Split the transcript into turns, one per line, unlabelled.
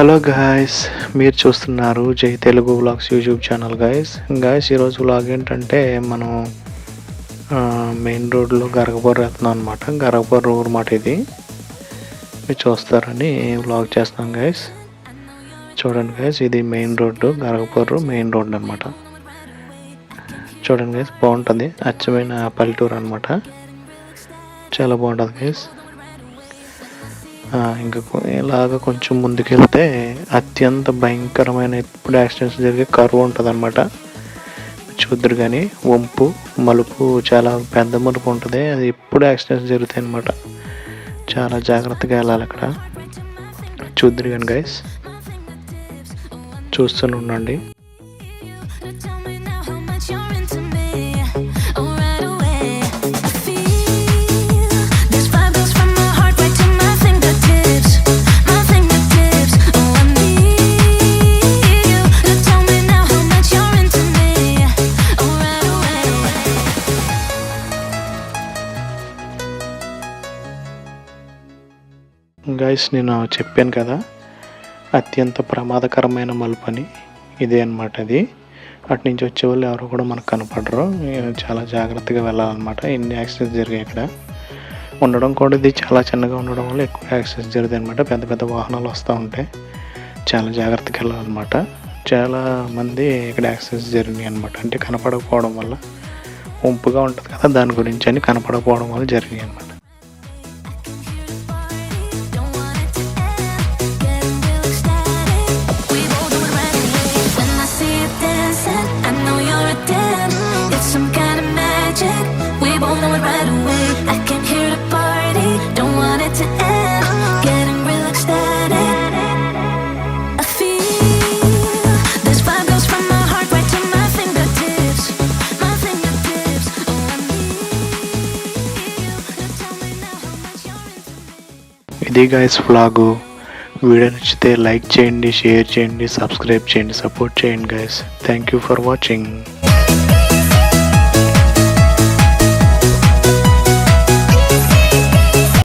Hello guys మీరు చూస్తున్నారు Jai Telugu vlogs YouTube channel guys guys ఈరోజు వ్లాగ్ ఏంటంటే మనం మెయిన్ రోడ్లో గరగపూర్ వెళ్తున్నాం అనమాట గరగపూర్ రోడ్ మాట ఇది. మీరు చూస్తారని వ్లాగ్ చేస్తున్నాం గాయస్ చూడండి గాయస్ ఇది main road Garagpur main road అనమాట చూడండి గైస్ బాగుంటుంది. అచ్చమైన పల్లెటూరు అనమాట చాలా బాగుంటుంది గాయస్ ఇంకా ఇలాగ కొంచెం ముందుకెళ్తే అత్యంత భయంకరమైన ఎప్పుడు యాక్సిడెంట్స్ జరిగే కరువు ఉంటుంది అనమాట చూద్దరు కానీ వంపు మలుపు చాలా పెద్ద మలుపు ఉంటుంది. అది ఎప్పుడు యాక్సిడెంట్స్ జరుగుతాయి అనమాట చాలా జాగ్రత్తగా వెళ్ళాలి అక్కడ. చూద్దరు కానీ గైస్ చూస్తూనే ఉండండి. గైస్ నేను చెప్పాను కదా అత్యంత ప్రమాదకరమైన మలుపు అని. ఇదే అనమాట అది. అటు నుంచి వచ్చే వాళ్ళు ఎవరు కూడా మనకు కనపడరు. చాలా జాగ్రత్తగా వెళ్ళాలన్నమాట. ఎన్ని యాక్సిడెంట్స్ జరిగాయి ఇక్కడ. ఉండడం కూడా ఇది చాలా చిన్నగా ఉండడం వల్ల ఎక్కువ యాక్సిడెంట్స్ జరిగింది అనమాట పెద్ద పెద్ద వాహనాలు వస్తూ ఉంటాయి. చాలా జాగ్రత్తగా వెళ్ళాలన్నమాట. చాలా మంది ఇక్కడ యాక్సిడెంట్స్ జరిగినాయి అనమాట అంటే కనపడకపోవడం వల్ల ఉంపుగా ఉంటుంది కదా దాని గురించి అని కనపడకపోవడం వల్ల జరిగినాయి అనమాట ఇది గాయస్ వ్లాగు వీడియో నచ్చితే లైక్ చేయండి షేర్ చేయండి సబ్స్క్రైబ్ చేయండి సపోర్ట్ చేయండి guys thank you for watching